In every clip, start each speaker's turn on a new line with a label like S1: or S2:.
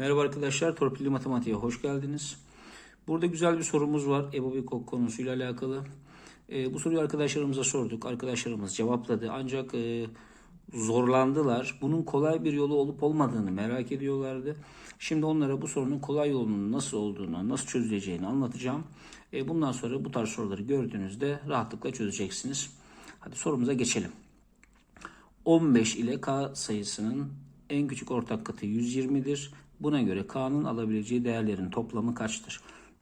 S1: Merhaba arkadaşlar, Torpilli Matematiğe hoş geldiniz. Burada güzel bir sorumuz var KOK konusuyla alakalı. Ee, bu soruyu arkadaşlarımıza sorduk. Arkadaşlarımız cevapladı ancak e, zorlandılar. Bunun kolay bir yolu olup olmadığını merak ediyorlardı. Şimdi onlara bu sorunun kolay yolunun nasıl olduğunu, nasıl çözüleceğini anlatacağım. E, bundan sonra bu tarz soruları gördüğünüzde rahatlıkla çözeceksiniz. Hadi sorumuza geçelim. 15 ile K sayısının en küçük ortak katı 120'dir. Buna göre K'nın alabileceği değerlerin toplamı kaçtır?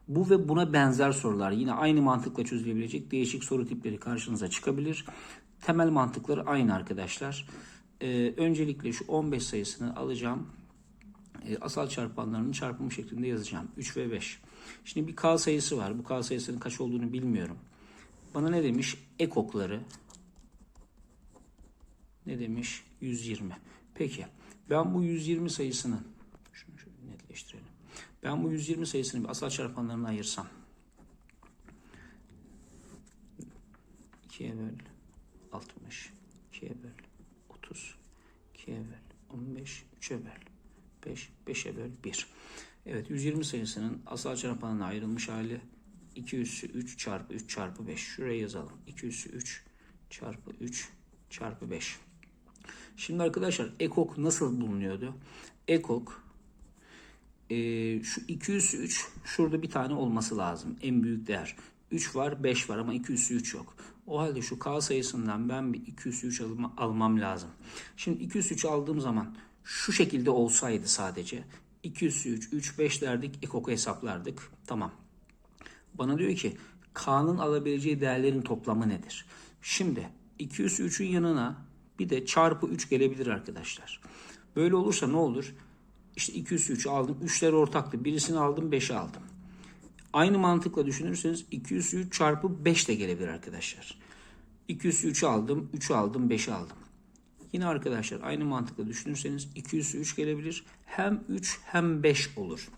S1: Bu ve buna benzer sorular yine aynı mantıkla çözülebilecek değişik soru tipleri karşınıza çıkabilir. Temel mantıkları aynı arkadaşlar. Ee, öncelikle şu 15 sayısını alacağım. Ee, asal çarpanlarının çarpımı şeklinde yazacağım. 3 ve 5. Şimdi bir K sayısı var. Bu K sayısının kaç olduğunu bilmiyorum. Bana ne demiş? Ekokları ne demiş? 120. Peki ben bu 120 sayısını netleştirelim. Ben bu 120 sayısını bir asal çarpanlarına ayırsam 2'ye böl 60 2'ye böl 30 2'ye böl 15 3'e böl 5 5'e böl 1. Evet 120 sayısının asal çarpanına ayrılmış hali 2 üssü 3 çarpı 3 çarpı 5. Şuraya yazalım. 2 üssü 3 çarpı 3 çarpı 5. Şimdi arkadaşlar ekok nasıl bulunuyordu? Ekok e, şu 203 şurada bir tane olması lazım. En büyük değer. 3 var 5 var ama 203 yok. O halde şu K sayısından ben bir 203 alma, almam lazım. Şimdi 203 aldığım zaman şu şekilde olsaydı sadece 203, 3, 5 derdik ekoku hesaplardık. Tamam. Bana diyor ki K'nın alabileceği değerlerin toplamı nedir? Şimdi 203'ün yanına bir de çarpı 3 gelebilir arkadaşlar. Böyle olursa ne olur? İşte 203 aldım. 3'ler ortaktı. Birisini aldım 5'i aldım. Aynı mantıkla düşünürseniz 203 çarpı 5 de gelebilir arkadaşlar. 203'ü aldım, 3'ü aldım, 5'i aldım. Yine arkadaşlar aynı mantıkla düşünürseniz 203 gelebilir. Hem 3 hem 5 olur.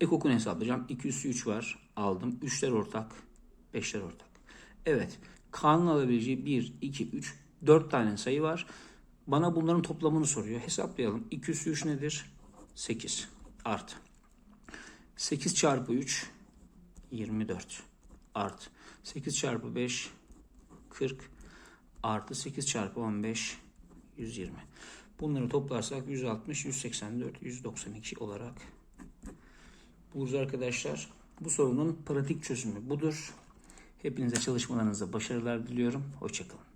S1: Ekokunu hesaplayacağım. 203 var. Aldım. 3'ler ortak. 5'ler ortak. Evet. K'nın alabileceği 1, 2, 3, 4 tane sayı var. Bana bunların toplamını soruyor. Hesaplayalım. 203 nedir? 8 artı. 8 çarpı 3 24 artı. 8 çarpı 5 40 artı 8 çarpı 15 120. Bunları toplarsak 160, 184, 192 olarak buluruz arkadaşlar. Bu sorunun pratik çözümü budur. Hepinize çalışmalarınızda başarılar diliyorum. Hoşçakalın.